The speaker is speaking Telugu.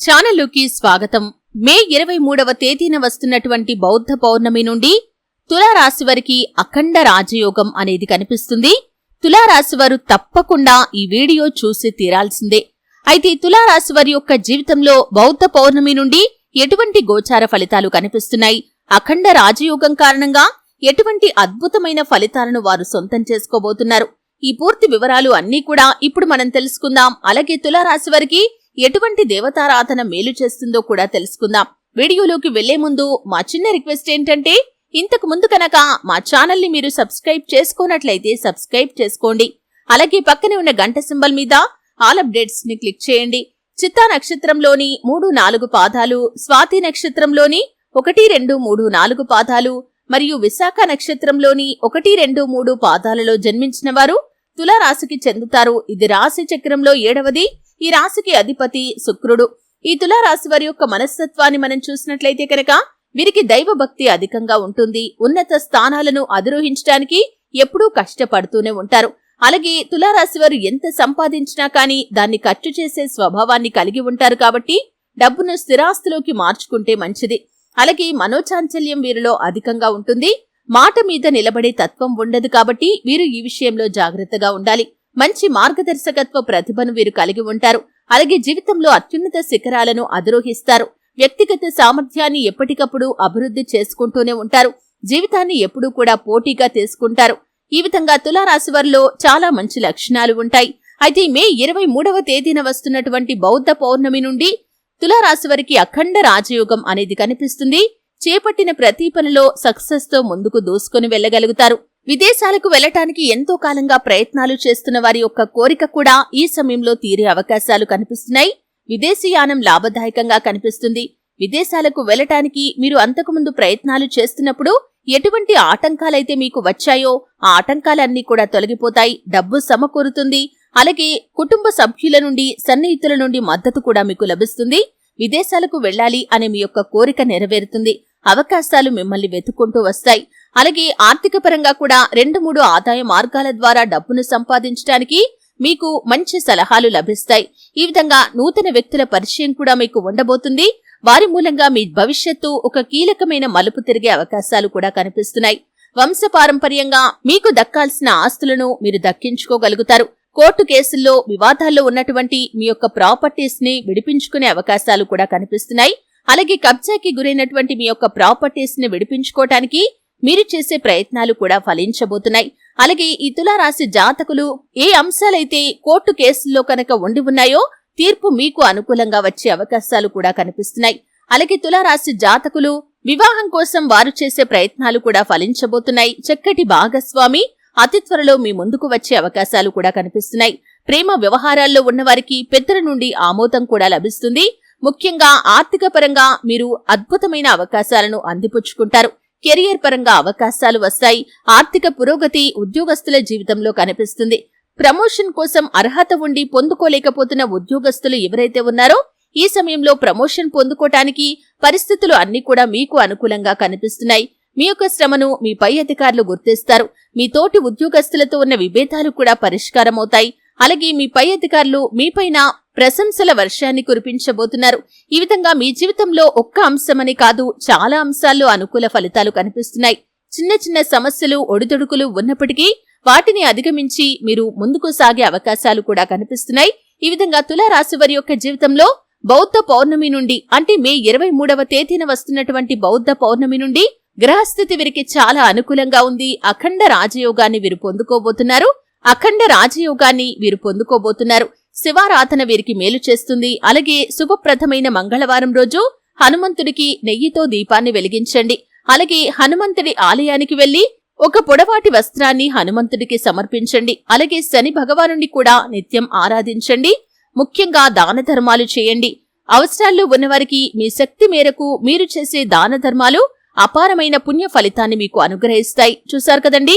ఛానల్లోకి స్వాగతం. మే ఇరవై మూడవ తేదీన వస్తున్నటువంటి బౌద్ధ పౌర్ణమి నుండి తులారాశి వారికి అఖండ రాజయోగం అనేది కనిపిస్తుంది. తులారాశి వారు తప్పకుండా ఈ వీడియో చూసి తీరాల్సిందే. అయితే తులారాశి వారి యొక్క జీవితంలో బౌద్ధ పౌర్ణమి నుండి ఎటువంటి గోచార ఫలితాలు కనిపిస్తున్నాయి? అఖండ రాజయోగం కారణంగా ఎటువంటి అద్భుతమైన ఫలితాలను వారు సొంతం చేసుకోబోతున్నారు? ఈ పూర్తి వివరాలు అన్నీ కూడా ఇప్పుడు మనం తెలుసుకుందాం. అలాగే తులారాశి వారికి ఎటువంటి దేవతారాధన మేలు చేస్తుందో కూడా తెలుసుకుందాం. వీడియోలోకి వెళ్ళే ముందు మా చిన్న రిక్వెస్ట్ ఏంటంటే ఇంతకు ముందు కనుక మా ఛానల్ని మీరు సబ్స్క్రైబ్ చేసుకోనట్లయితే సబ్స్క్రైబ్ చేసుకోండి. అలాగే పక్కనే ఉన్న గంట సింబల్ మీద ఆల్ అప్డేట్స్ని క్లిక్ చేయండి. చిత్తా నక్షత్రంలోని మూడు నాలుగు పాదాలు స్వాతి నక్షత్రంలోని ఒకటి రెండు మూడు నాలుగు పాదాలు మరియు విశాఖ నక్షత్రంలోని ఒకటి రెండు మూడు పాదాలలో జన్మించిన వారు తులారాశికి చెందుతారు. ఇది రాశి చక్రంలో ఏడవది. ఈ రాశికి అధిపతి శుక్రుడు. ఈ తులారాశి వారి యొక్క మనస్తత్వాన్ని మనం చూసినట్లయితే కనుక వీరికి దైవభక్తి అధికంగా ఉంటుంది. ఉన్నత స్థానాలను అధిరోహించడానికి ఎప్పుడూ కష్టపడుతూనే ఉంటారు. అలాగే తులారాశి వారు ఎంత సంపాదించినా కానీ దాన్ని ఖర్చు చేసే స్వభావాన్ని కలిగి ఉంటారు కాబట్టి డబ్బును స్థిరాస్తిలోకి మార్చుకుంటే మంచిది. అలాగే మనోచాంచల్యం వీరిలో అధికంగా ఉంటుంది. మాట మీద నిలబడే తత్వం ఉండదు కాబట్టి వీరు ఈ విషయంలో జాగ్రత్తగా ఉండాలి. మంచి మార్గదర్శకత్వ ప్రతిభను వీరు కలిగి ఉంటారు. అలాగే జీవితంలో అత్యున్నత శిఖరాలను అధిరోహిస్తారు. వ్యక్తిగత సామర్థ్యాన్ని ఎప్పటికప్పుడు అభివృద్ధి చేసుకుంటూనే ఉంటారు. జీవితాన్ని ఎప్పుడూ కూడా పోటీగా తీసుకుంటారు. ఈ విధంగా తులారాశి వారిలో చాలా మంచి లక్షణాలు ఉంటాయి. అయితే మే ఇరవై మూడవ తేదీన వస్తున్నటువంటి బౌద్ధ పౌర్ణమి నుండి తులారాశి వారికి అఖండ రాజయోగం అనేది కనిపిస్తుంది. చేపట్టిన ప్రతి పనిలో సక్సెస్తో ముందుకు దూసుకుని వెళ్ళగలుగుతారు విదేశాలకు వెళ్ళటానికి ఎంతో కాలంగా ప్రయత్నాలు చేస్తున్న వారి యొక్క కోరిక కూడా ఈ సమయంలో తీరే అవకాశాలు కనిపిస్తున్నాయి. విదేశీయానం లాభదాయకంగా కనిపిస్తుంది. విదేశాలకు వెళ్ళటానికి మీరు అంతకుముందు ప్రయత్నాలు చేస్తున్నప్పుడు ఎటువంటి ఆటంకాలైతే మీకు వచ్చాయో ఆ ఆటంకాలన్నీ కూడా తొలగిపోతాయి. డబ్బు సమకూరుతుంది. అలాగే కుటుంబ సభ్యుల నుండి సన్నిహితుల నుండి మద్దతు కూడా మీకు లభిస్తుంది. విదేశాలకు వెళ్ళాలి అనే మీ యొక్క కోరిక నెరవేరుతుంది. అవకాశాలు మిమ్మల్ని వెతుక్కుంటూ వస్తాయి. అలాగే ఆర్థిక పరంగా కూడా రెండు మూడు ఆదాయ మార్గాల ద్వారా డబ్బును సంపాదించడానికి మీకు మంచి సలహాలు లభిస్తాయి. ఈ విధంగా నూతన వ్యక్తుల పరిచయం కూడా మీకు ఉండబోతుంది. వారి మూలంగా మీ భవిష్యత్తు ఒక కీలకమైన మలుపు తిరిగే అవకాశాలు కూడా కనిపిస్తున్నాయి. వంశపారంపర్యంగా మీకు దక్కాల్సిన ఆస్తులను మీరు దక్కించుకోగలుగుతారు. కోర్టు కేసుల్లో వివాదాల్లో ఉన్నటువంటి మీ యొక్క ప్రాపర్టీస్ని విడిపించుకునే అవకాశాలు కూడా కనిపిస్తున్నాయి. అలాగే కబ్జాకి గురైనటువంటి మీ యొక్క ప్రాపర్టీస్ని విడిపించుకోవటానికి మీరు చేసే ప్రయత్నాలు కూడా ఫలించబోతున్నాయి. అలాగే ఈ తులారాశి జాతకులు ఏ అంశాలైతే కోర్టు కేసుల్లో కనుక ఉండి ఉన్నాయో తీర్పు మీకు అనుకూలంగా వచ్చే అవకాశాలు కూడా కనిపిస్తున్నాయి. అలాగే తులారాశి జాతకులు వివాహం కోసం వారు చేసే ప్రయత్నాలు కూడా ఫలించబోతున్నాయి. చక్కటి భాగస్వామి అతి త్వరలో మీ ముందుకు వచ్చే అవకాశాలు కూడా కనిపిస్తున్నాయి. ప్రేమ వ్యవహారాల్లో ఉన్నవారికి పెద్దల నుండి ఆమోదం కూడా లభిస్తుంది. ముఖ్యంగా ఆర్థిక పరంగా మీరు అద్భుతమైన అవకాశాలను అందిపుచ్చుకుంటారు. కెరియర్ పరంగా అవకాశాలు వస్తాయి. ఆర్థిక పురోగతి ఉద్యోగస్తుల జీవితంలో కనిపిస్తుంది. ప్రమోషన్ కోసం అర్హత ఉండి పొందుకోలేకపోతున్న ఉద్యోగస్తులు ఎవరైతే ఉన్నారో ఈ సమయంలో ప్రమోషన్ పొందుకోటానికి పరిస్థితులు అన్ని కూడా మీకు అనుకూలంగా కనిపిస్తున్నాయి. మీ యొక్క శ్రమను మీ పై అధికారులు గుర్తిస్తారు. మీ తోటి ఉద్యోగస్తులతో ఉన్న విభేదాలు కూడా పరిష్కారమవుతాయి. అలాగే మీ పై అధికారులు మీపైన ప్రశంసల వర్షాన్ని కురిపించబోతున్నారు. ఈ విధంగా మీ జీవితంలో ఒక్క అంశమని కాదు చాలా అంశాల్లో అనుకూల ఫలితాలు కనిపిస్తున్నాయి. చిన్న చిన్న సమస్యలు ఒడిదుడుకులు ఉన్నప్పటికీ వాటిని అధిగమించి మీరు ముందుకు సాగే అవకాశాలు కూడా కనిపిస్తున్నాయి. ఈ విధంగా తులారాశి వారి యొక్క జీవితంలో బౌద్ధ పౌర్ణమి నుండి అంటే మే ఇరవై మూడవ తేదీన వస్తున్నటువంటి బౌద్ధ పౌర్ణమి నుండి గ్రహస్థితి వీరికి చాలా అనుకూలంగా ఉంది. అఖండ రాజయోగాన్ని వీరు పొందుకోబోతున్నారు. అఖండ రాజయోగాన్ని వీరు పొందుకోబోతున్నారు. శివారాధన వీరికి మేలు చేస్తుంది. అలాగే శుభప్రదమైన మంగళవారం రోజు హనుమంతుడికి నెయ్యితో దీపాన్ని వెలిగించండి. అలాగే హనుమంతుడి ఆలయానికి వెళ్ళి ఒక పొడవాటి వస్త్రాన్ని హనుమంతుడికి సమర్పించండి. అలాగే శని భగవానుని కూడా నిత్యం ఆరాధించండి. ముఖ్యంగా దాన ధర్మాలు చేయండి. అవసరాల్లో ఉన్నవారికి మీ శక్తి మేరకు మీరు చేసే దాన ధర్మాలు అపారమైన పుణ్య ఫలితాన్ని మీకు అనుగ్రహిస్తాయి. చూశారు కదండీ?